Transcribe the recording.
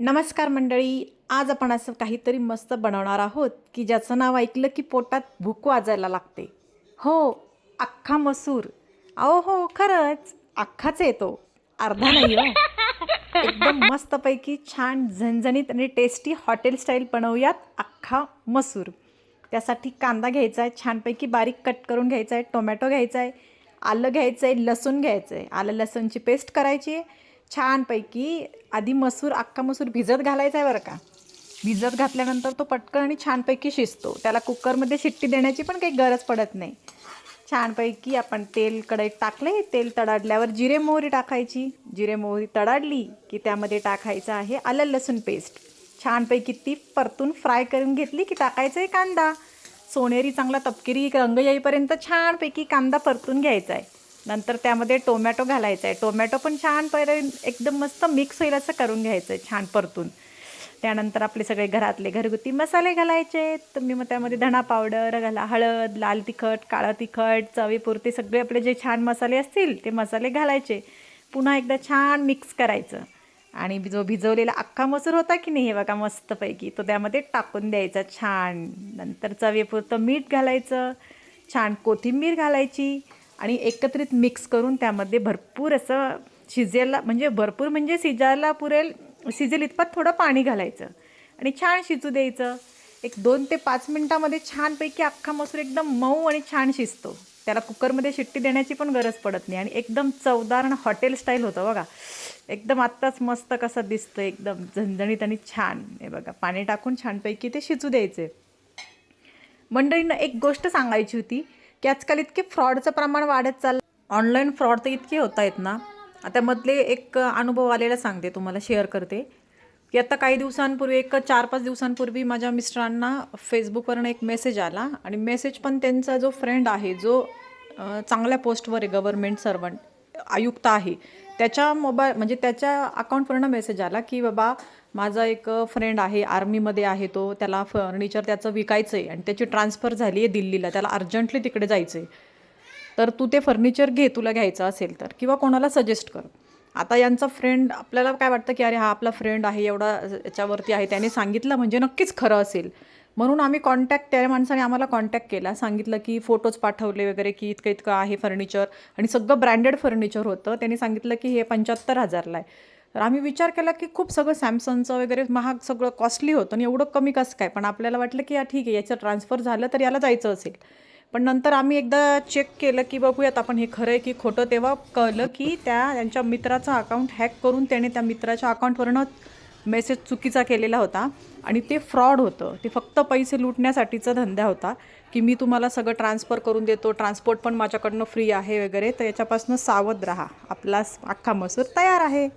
नमस्कार मंडळी आज आपण असं काहीतरी मस्त बनवणार आहोत की ज्याचं नाव ऐकलं की पोटात भूक वाजायला लागते. हो अख्खा मसूर. अहो हो खरंच. अख्खाच येतो अर्धा नाही हो. एकदम मस्तपैकी छान झणझणीत आणि टेस्टी हॉटेल स्टाईल बनवूयात अख्खा मसूर. त्यासाठी कांदा घ्यायचा आहे छानपैकी बारीक कट करून घ्यायचा आहे टोमॅटो घ्यायचा आहे आलं घ्यायचं आहे लसूण घ्यायचं आहे आलं लसूणची पेस्ट करायची आहे. छानपैकी आधी मसूर अख्खा मसूर भिजत घालायचा आहे बरं का? भिजत घातल्यानंतर तो पटकन आणि छानपैकी शिजतो. त्याला कुकरमध्ये शिट्टी देण्याची पण काही गरज पडत नाही. छानपैकी आपण तेल कढईत टाकले तेल तडाडल्यावर जिरे मोहरी टाकायची. जिरे मोहरी तडाडली की त्यामध्ये टाकायचं आहे आलं लसूण पेस्ट छानपैकी ती परतून फ्राय करून घेतली की टाकायचं आहे कांदा. सोनेरी चांगला तपकिरी रंग येईपर्यंत छानपैकी कांदा परतून घ्यायचा आहे नंतर त्यामध्ये टोमॅटो घालायचा आहे. टोमॅटो पण छान पहिले एकदम मस्त मिक्स होईल असं करून घ्यायचं आहे छान परतून. त्यानंतर आपले सगळे घरातले घरगुती मसाले घालायचे. तर मी मग त्यामध्ये धणा पावडर घाला हळद लाल तिखट काळं तिखट चवीपुरते सगळे आपले जे छान मसाले असतील ते मसाले घालायचे. पुन्हा एकदा छान मिक्स करायचं. आणि जो भिजवलेला अख्खा मसूर होता की नाही हे बघा मस्तपैकी तो त्यामध्ये टाकून द्यायचा छान. नंतर चवीपुरतं मीठ घालायचं छान कोथिंबीर घालायची आणि एकत्रित मिक्स करून त्यामध्ये भरपूर असं शिजेला म्हणजे भरपूर म्हणजे शिजायला पुरेल शिजेल इतपत थोडं पाणी घालायचं. आणि छान शिजू द्यायचं. एक दोन ते पाच मिनटामध्ये छानपैकी अख्खा मसूर एकदम मऊ आणि छान शिजतो. त्याला कुकरमध्ये शिट्टी देण्याची पण गरज पडत नाही. आणि एकदम चवदार आणि हॉटेल स्टाईल होतं बघा. एकदम आत्ताच मस्त कसं दिसतं एकदम झणझणीत आणि छान. हे बघा पाणी टाकून छानपैकी ते शिजू द्यायचे. मंडळींना एक गोष्ट सांगायची होती. की आजकाल इतके फ्रॉडचं प्रमाण वाढत चाललं. ऑनलाईन फ्रॉड तर इतके होत आहेत ना. आता मधले एक अनुभव आलेला सांगते तुम्हाला शेअर करते. की आता काही दिवसांपूर्वी एक चार पाच दिवसांपूर्वी माझ्या मिस्टरांना फेसबुकवरनं एक मेसेज आला. आणि मेसेज पण त्यांचा जो फ्रेंड आहे जो चांगल्या पोस्टवर आहे गव्हर्मेंट सर्वंट आयुक्त आहे. त्याच्या मोबाईल म्हणजे त्याच्या अकाउंटवरनं मेसेज आला की बाबा माझा एक फ्रेंड आहे आर्मीमध्ये आहे तो त्याला फर्निचर त्याचं विकायचं आहे आणि त्याची ट्रान्सफर झाली आहे दिल्लीला त्याला अर्जंटली तिकडे जायचं आहे तर तू ते फर्निचर घे तुला घ्यायचं असेल तर किंवा कोणाला सजेस्ट कर. आता यांचा फ्रेंड आपल्याला काय वाटतं की अरे हा आपला फ्रेंड आहे एवढा याच्यावरती आहे त्याने सांगितलं म्हणजे नक्कीच खरं असेल. म्हणून आम्ही कॉन्टॅक्ट त्या माणसाने आम्हाला कॉन्टॅक्ट केला. सांगितलं की फोटोज पाठवले वगैरे की इतकं इतकं आहे फर्निचर आणि सगळं ब्रँडेड फर्निचर होतं. त्यांनी सांगितलं की हे पंच्याहत्तर हजारला आहे. तर आम्ही विचार केला की खूप सगळं सॅमसंगचं वगैरे महाग सगळं कॉस्टली होतं आणि एवढं कमी कसं काय? पण आपल्याला वाटलं की या ठीक आहे याचं ट्रान्सफर झालं तर याला जायचं असेल. पण नंतर आम्ही एकदा चेक केलं की बघूयात आपण हे खरं आहे की खोटं. तेव्हा कळलं की त्या त्यांच्या मित्राचं अकाउंट हॅक करून त्याने त्या मित्राच्या अकाउंटवरनं मेसेज चुकीचा केलेला होता. आणि ते फ्रॉड होतं. ते फक्त पैसे लुटण्यासाठीचा धंदा होता की मी तुम्हाला सगळं ट्रान्सफर करून देतो ट्रान्सपोर्ट पण माझ्याकडनं फ्री आहे वगैरे तर याच्यापासून सावध राहा. आपला अख्खा मसूर तयार आहे.